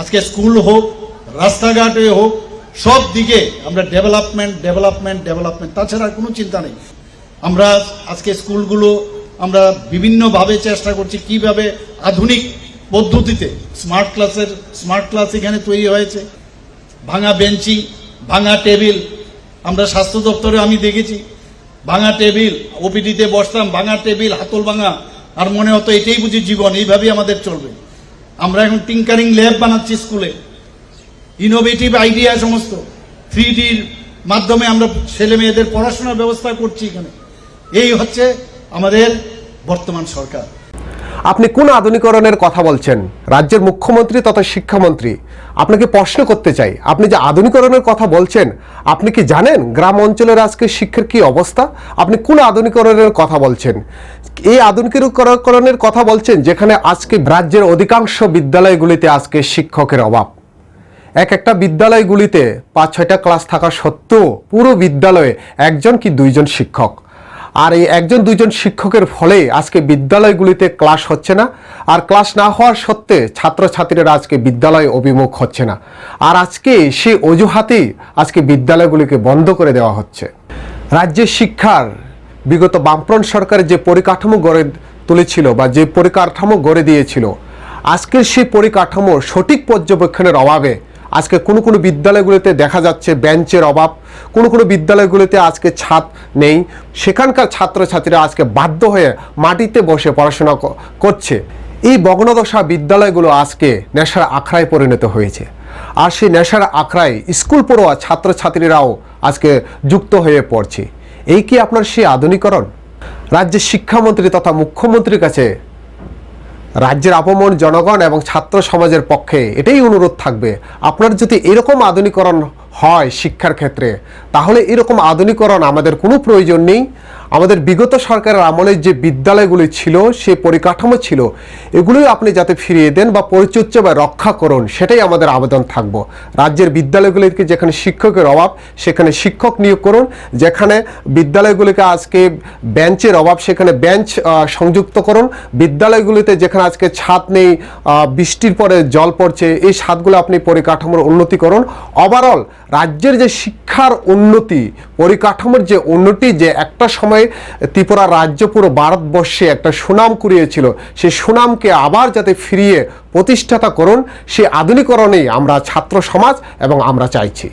আজকে স্কুল হোক, রাস্তাঘাটে হোক, সব দিকে আমরা ডেভেলপমেন্ট ডেভেলপমেন্ট ডেভেলপমেন্ট তাছাড়া কোনো চিন্তা নেই। আমরা আজকে স্কুলগুলো আমরা বিভিন্নভাবে চেষ্টা করছি কীভাবে আধুনিক পদ্ধতিতে স্মার্ট ক্লাসের স্মার্ট ক্লাস এখানে তৈরি হয়েছে। ভাঙা বেঞ্চি, ভাঙা টেবিল, আমরা স্বাস্থ্য দপ্তরে আমি দেখেছি। ভাঙা টেবিল ওপিডিতে বসতাম, ভাঙা টেবিল, হাতল ভাঙা। আর মনে হতো এটাই বুঝি জীবন, এইভাবেই আমাদের চলবে। আমরা এখন টিঙ্কারিং ল্যাব বানাচ্ছি স্কুলে। ইনোভেটিভ আইডিয়া সমস্ত। থ্রি ডির মাধ্যমে আমরা ছেলে মেয়েদের পড়াশোনার ব্যবস্থা করছি এখানে। এই হচ্ছে আমাদের বর্তমান সরকার। আপনি কোন আধুনিকরণের কথা বলছেন? রাজ্যের মুখ্যমন্ত্রী তথা শিক্ষামন্ত্রী? আপনাকে প্রশ্ন করতে চাই, আপনি যে আধুনিকরণের কথা বলছেন, আপনি কি জানেন গ্রাম অঞ্চলের আজকে শিক্ষার কি অবস্থা? আপনি কোন আধুনিকরণের কথা বলছেন? এই আধুনিকরণের কথা বলছেন, যেখানে আজকে রাজ্যের অধিকাংশ বিদ্যালয়গুলিতে আজকে শিক্ষকের অভাব। এক একটা বিদ্যালয়গুলিতে পাঁচ, ছয়টা ক্লাস থাকা সত্ত্বেও পুরো বিদ্যালয়ে একজন কি দুইজন শিক্ষক? আর এই একজন, দুইজন শিক্ষকের ফলে আজকে বিদ্যালয়গুলিতে ক্লাস হচ্ছে না, আর ক্লাস না হওয়ার সত্ত্বে ছাত্রছাত্রীরা আজকে বিদ্যালয়ে অভিমুখ হচ্ছে না। আর আজকে সেই অজুহাতেই আজকে বিদ্যালয়গুলিকে বন্ধ করে দেওয়া হচ্ছে। রাজ্যের শিক্ষার বিগত বামফ্রন্ট সরকারের যে পরিকাঠামো গড়ে তুলেছিল বা যে পরিকাঠামো গড়ে দিয়েছিল, আজকের সেই পরিকাঠামো সঠিক পর্যবেক্ষণের অভাবে আজকে কোনো কোনো বিদ্যালয়গুলিতে দেখা যাচ্ছে বেঞ্চের অভাব, কোনো কোনো বিদ্যালয়গুলিতে আজকে ছাদ নেই। সেখানকার ছাত্রছাত্রীরা আজকে বাধ্য হয়ে মাটিতে বসে পড়াশোনা করছে। এই বগ্নদশা বিদ্যালয়গুলো আজকে নেশার আখড়ায় পরিণত হয়েছে। আর সেই নেশার আখড়ায় স্কুল পড়োয়া ছাত্রছাত্রীরাও আজকে যুক্ত হয়ে পড়ছে। এই কি আপনার সেই আধুনিকরণ? রাজ্যের শিক্ষামন্ত্রী তথা মুখ্যমন্ত্রীর কাছে রাজ্যের আপমন জনগণ এবং ছাত্র সমাজের পক্ষে এটাই অনুরোধ থাকবে। আপনার যদি এরকম আধুনিকরণ হয় শিক্ষার ক্ষেত্রে, তাহলে এরকম আধুনিকরণ আমাদের কোনো প্রয়োজন নেই। আমাদের বিগত সরকারের আমলে যে বিদ্যালয়গুলি ছিল, সে পরিকাঠামো ছিল, এগুলোই আপনি যাতে ফিরিয়ে দেন বা পরিচর্যা বা রক্ষা করুন, সেটাই আমাদের আবেদন থাকব। রাজ্যের বিদ্যালয়গুলিকে যেখানে শিক্ষকের অভাব, সেখানে শিক্ষক নিয়োগ করুন, যেখানে বিদ্যালয়গুলিকে আজকে বেঞ্চের অভাব, সেখানে বেঞ্চ সংযুক্ত করুন, বিদ্যালয়গুলিতে যেখানে আজকে ছাদ নেই বৃষ্টির পরে জল পড়ছে, এই ছাদগুলো আপনি পরিকাঠামোর উন্নতি করুন। ওভারঅল রাজ্যের যে শিক্ষার উন্নতি, পরিকাঠামোর যে উন্নতি যে একটা সময়ে ত্রিপুরা রাজ্য পুরো ভারতবর্ষে একটা সুনাম কুড়িয়েছিল, সে সুনামকে আবার যাতে ফিরিয়ে প্রতিষ্ঠাতা করুন, সে আধুনিকরণেই আমরা ছাত্র সমাজ এবং আমরা চাইছি।